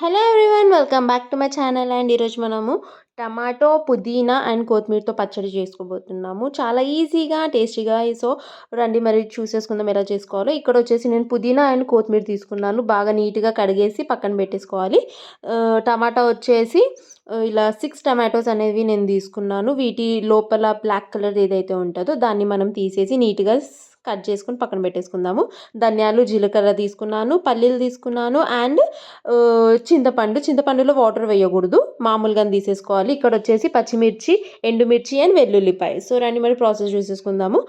Hello everyone welcome back to my channel and ఈరోజు మనము tomato పుదీనా అండ్ కొత్తిమీరతో పచ్చడి చేసుకోబోతున్నాము. చాలా ఈజీగా టేస్టీగా సో రండి మరి చూసేసుకుందాం ఎలా చేసుకోవాలో. ఇక్కడ వచ్చేసి నేను పుదీనా అండ్ కొత్తిమీర తీసుకున్నాను. బాగా నీట్గా కడిగేసి పక్కన పెట్టేసుకోవాలి. టమాటా వచ్చేసి ఇలా సిక్స్ టమాటోస్ అనేవి నేను తీసుకున్నాను. వీటి లోపల బ్లాక్ కలర్ ఏదైతే ఉంటుందో దాన్ని మనం తీసేసి నీట్గా కట్ చేసుకుని పక్కన పెట్టేసుకుందాము. ధనియాలు జీలకర్ర తీసుకున్నాను పల్లీలు తీసుకున్నాను అండ్ చింతపండు. చింతపండులో వాటర్ వేయకూడదు. మామూలుగా తీసేసుకోవాలి. ఇక్కడ వచ్చేసి పచ్చిమిర్చి ఎండుమిర్చి అండ్ వెల్లుల్లిపాయ. సో రండి మరి ప్రాసెస్ చూసేసుకుందాము.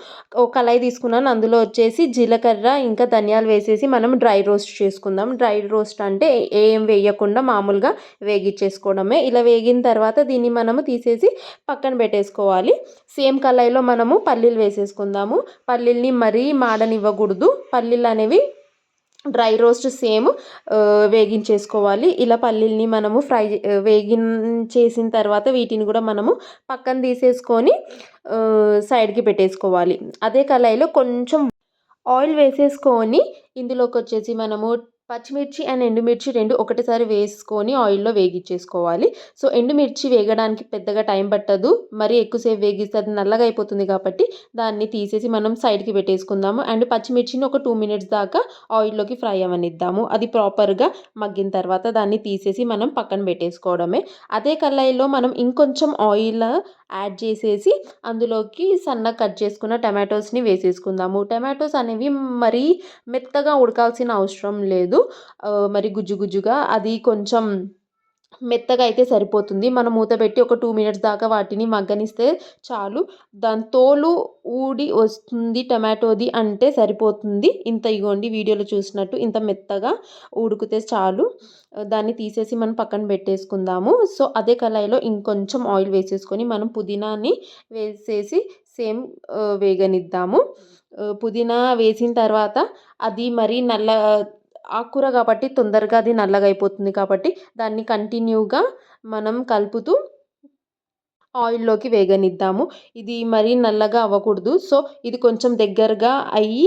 ఒక కళాయి తీసుకున్నాను. అందులో వచ్చేసి జీలకర్ర ఇంకా ధనియాలు వేసేసి మనం డ్రై రోస్ట్ చేసుకుందాం. డ్రై రోస్ట్ అంటే ఏం వేయకుండా మామూలుగా వేగించేసుకోవడమే ఇలా వేగిన తర్వాత దీన్ని మనము తీసేసి పక్కన పెట్టేసుకోవాలి. సేమ్ కళాయిలో మనము పల్లీలు వేసేసుకుందాము. పల్లీల్ని మరీ మాడనివ్వకూడదు. పల్లీలు అనేవి డ్రై రోస్ట్ సేమ్ వేగించేసుకోవాలి. ఇలా పల్లీల్ని మనము ఫ్రై వేగించేసిన తర్వాత వీటిని కూడా మనము పక్కన తీసేసుకొని సైడ్కి పెట్టేసుకోవాలి. అదే కళాయిలో కొంచెం ఆయిల్ వేసేసుకొని ఇందులోకి వచ్చేసి మనము పచ్చిమిర్చి అండ్ ఎండుమిర్చి రెండు ఒకటేసారి వేసుకొని ఆయిల్లో వేగించేసుకోవాలి సో ఎండుమిర్చి వేగడానికి పెద్దగా టైం పట్టదు. మరి ఎక్కువసేపు వేగిస్తే అది నల్లగా అయిపోతుంది కాబట్టి దాన్ని తీసేసి మనం సైడ్కి పెట్టేసుకుందాము. అండ్ పచ్చిమిర్చిని ఒక టూ మినిట్స్ దాకా ఆయిల్లోకి ఫ్రై అవనిద్దాము. అది ప్రాపర్గా మగ్గిన తర్వాత దాన్ని తీసేసి మనం పక్కన పెట్టేసుకోవడమే. అదే కళాయిలో మనం ఇంకొంచెం ఆయిల్ యాడ్ చేసేసి అందులోకి సన్నగా కట్ చేసుకున్న టమాటోస్ని వేసేసుకుందాము. టమాటోస్ అనేవి మరీ మెత్తగా ఉడకాల్సిన అవసరం లేదు. మరి గుజ్జు గుజ్జుగా అది కొంచెం మెత్తగా అయితే సరిపోతుంది. మనం మూత పెట్టి ఒక టూ మినిట్స్ దాకా వాటిని మగ్గనిస్తే చాలు. దాని తోలు ఊడి వస్తుంది టమాటోది అంటే సరిపోతుంది. ఇంత ఇగోండి వీడియోలో చూసినట్టు ఇంత మెత్తగా ఉడికితే చాలు. దాన్ని తీసేసి మనం పక్కన పెట్టేసుకుందాము. సో అదే కళాయిలో ఇంకొంచెం ఆయిల్ వేసేసుకొని మనం పుదీనాని వేసేసి సేమ్ వేగనిద్దాము. పుదీనా వేసిన తర్వాత అది మరీ నల్ల ఆకుకూర కాబట్టి తొందరగా అది నల్లగా అయిపోతుంది కాబట్టి దాన్ని కంటిన్యూగా మనం కలుపుతూ ఆయిల్లోకి వేగనిద్దాము. ఇది మరీ నల్లగా అవ్వకూడదు. సో ఇది కొంచెం దగ్గరగా అయ్యి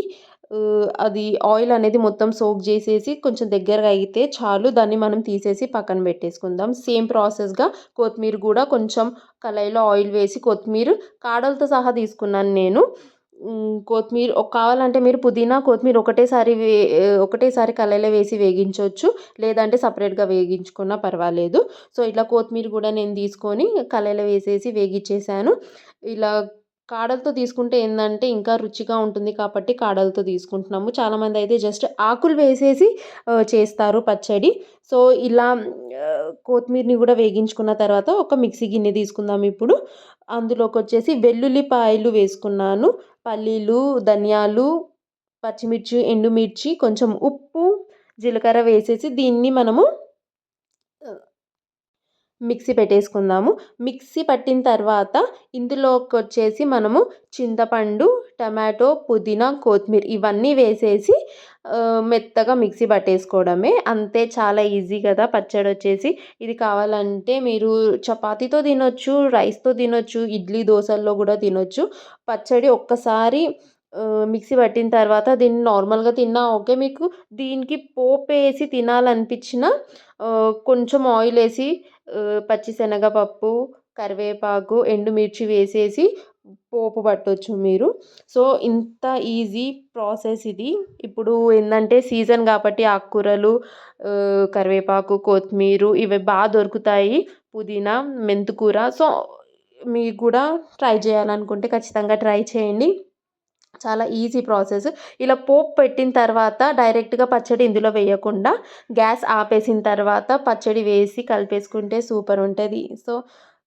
అది ఆయిల్ అనేది మొత్తం సోక్ చేసేసి కొంచెం దగ్గరగా అయితే చాలు. దాన్ని మనం తీసేసి పక్కన పెట్టేసుకుందాం. సేమ్ ప్రాసెస్గా కొత్తిమీర కూడా కొంచెం కళాయిలో ఆయిల్ వేసి కొత్తిమీర కాడలతో సహా తీసుకున్నాను నేను. కొత్తిమీర కావాలంటే మీరు పుదీనా కొత్తిమీర ఒకటేసారి వే ఒకటేసారి కళాయిలో వేసి వేగించవచ్చు లేదంటే సపరేట్గా వేగించుకున్నా పర్వాలేదు. సో ఇట్లా కొత్తిమీర కూడా నేను తీసుకొని కళాయిలో వేసేసి వేగించేసాను ఇలా కాడలతో తీసుకుంటే ఏంటంటే ఇంకా రుచిగా ఉంటుంది కాబట్టి కాడలతో తీసుకుంటున్నాము. చాలామంది అయితే జస్ట్ ఆకులు వేసేసి చేస్తారు పచ్చడి. సో ఇలా కొత్తిమీరని కూడా వేగించుకున్న తర్వాత ఒక మిక్సీ గిన్నె తీసుకుందాం ఇప్పుడు. అందులోకి వచ్చేసి వెల్లుల్లిపాయలు వేసుకున్నాను పల్లీలు ధనియాలు పచ్చిమిర్చి ఎండుమిర్చి కొంచెం ఉప్పు జీలకర్ర వేసేసి దీన్ని మనము మిక్సీ పెట్టేసుకుందాము. మిక్సీ పట్టిన తర్వాత ఇందులోకి వచ్చేసి మనము చింతపండు టమాటో పుదీనా కొత్తిమీర ఇవన్నీ వేసేసి మెత్తగా మిక్సీ పట్టేసుకోవడమే. అంతే చాలా ఈజీ కదా పచ్చడి వచ్చేసి. ఇది కావాలంటే మీరు చపాతీతో తినొచ్చు రైస్తో తినొచ్చు ఇడ్లీ దోశల్లో కూడా తినొచ్చు. పచ్చడి ఒక్కసారి మిక్సీ పట్టిన తర్వాత దీన్ని నార్మల్గా తిన్నా ఓకే. మీకు దీనికి పోపు వేసి తినాలనిపించిన కొంచెం ఆయిల్ వేసి పచ్చిశనగపప్పు కరివేపాకు ఎండుమిర్చి వేసేసి పోపు పట్టవచ్చు మీరు. సో ఇంత ఈజీ ప్రాసెస్ ఇది. ఇప్పుడు ఏంటంటే సీజన్ కాబట్టి ఆకుకూరలు కరివేపాకు కొత్తిమీర ఇవి బాగా దొరుకుతాయి. పుదీనా మెంతికూర సో మీకు కూడా ట్రై చేయాలనుకుంటే ఖచ్చితంగా ట్రై చేయండి. చాలా ఈజీ ప్రాసెస్. ఇలా పోపు పెట్టిన తర్వాత డైరెక్ట్గా పచ్చడి ఇందులో వేయకుండా గ్యాస్ ఆపేసిన తర్వాత పచ్చడి వేసి కలిపేసుకుంటే సూపర్ ఉంటుంది. సో